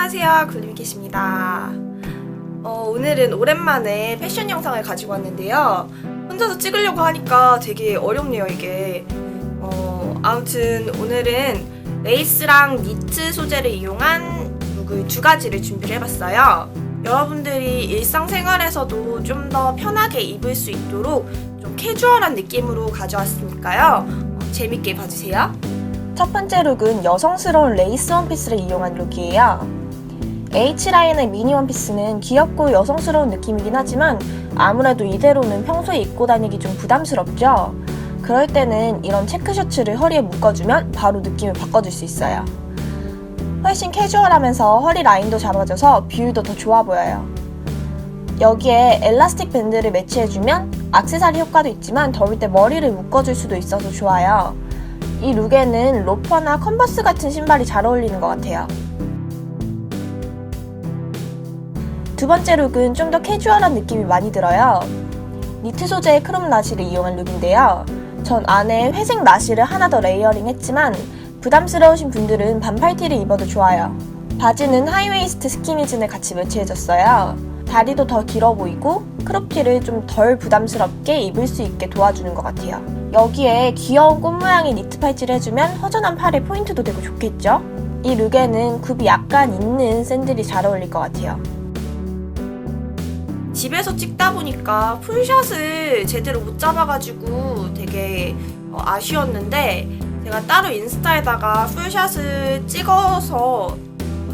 안녕하세요. 굴림캐시입니다. 어, 오늘은 오랜만에 패션 영상을 가지고 왔는데요. 혼자서 찍으려고 하니까 되게 어렵네요 이게. 어, 아무튼 오늘은 레이스랑 니트 소재를 이용한 룩을 두 가지를 준비를 해봤어요. 여러분들이 일상생활에서도 좀 더 편하게 입을 수 있도록 좀 캐주얼한 느낌으로 가져왔으니까요. 어, 재밌게 봐주세요. 첫 번째 룩은 여성스러운 레이스 원피스를 이용한 룩이에요. H라인의 미니 원피스는 귀엽고 여성스러운 느낌이긴 하지만 아무래도 이대로는 평소에 입고 다니기 좀 부담스럽죠? 그럴 때는 이런 체크 셔츠를 허리에 묶어주면 바로 느낌을 바꿔줄 수 있어요. 훨씬 캐주얼하면서 허리 라인도 잡아줘서 비율도 더 좋아 보여요. 여기에 엘라스틱 밴드를 매치해주면 악세사리 효과도 있지만 더울 때 머리를 묶어줄 수도 있어서 좋아요. 이 룩에는 로퍼나 컨버스 같은 신발이 잘 어울리는 것 같아요. 두 번째 룩은 좀 더 캐주얼한 느낌이 많이 들어요. 니트 소재의 크롭 나시를 이용한 룩인데요. 전 안에 회색 나시를 하나 더 레이어링 했지만 부담스러우신 분들은 반팔티를 입어도 좋아요. 바지는 하이웨이스트 스키니진을 같이 매치해줬어요. 다리도 더 길어 보이고 크롭티를 좀 덜 부담스럽게 입을 수 있게 도와주는 것 같아요. 여기에 귀여운 꽃 모양의 니트 팔찌를 해주면 허전한 팔에 포인트도 되고 좋겠죠? 이 룩에는 굽이 약간 있는 샌들이 잘 어울릴 것 같아요. 집에서 찍다 보니까 풀샷을 제대로 못 잡아가지고 되게 어, 아쉬웠는데 제가 따로 인스타에다가 풀샷을 찍어서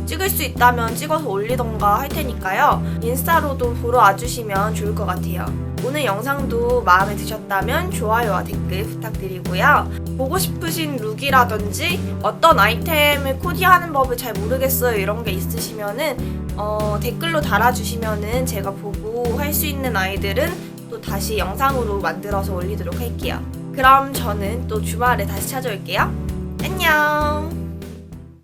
찍을 수 있다면 찍어서 올리던가 할 테니까요. 인스타로도 보러 와주시면 좋을 것 같아요. 오늘 영상도 마음에 드셨다면 좋아요와 댓글 부탁드리고요. 보고 싶으신 룩이라든지 어떤 아이템을 코디하는 법을 잘 모르겠어요 이런 게 있으시면은 어, 댓글로 달아주시면은 제가 보고 할 수 있는 아이들은 또 다시 영상으로 만들어서 올리도록 할게요. 그럼 저는 또 주말에 다시 찾아올게요. 안녕!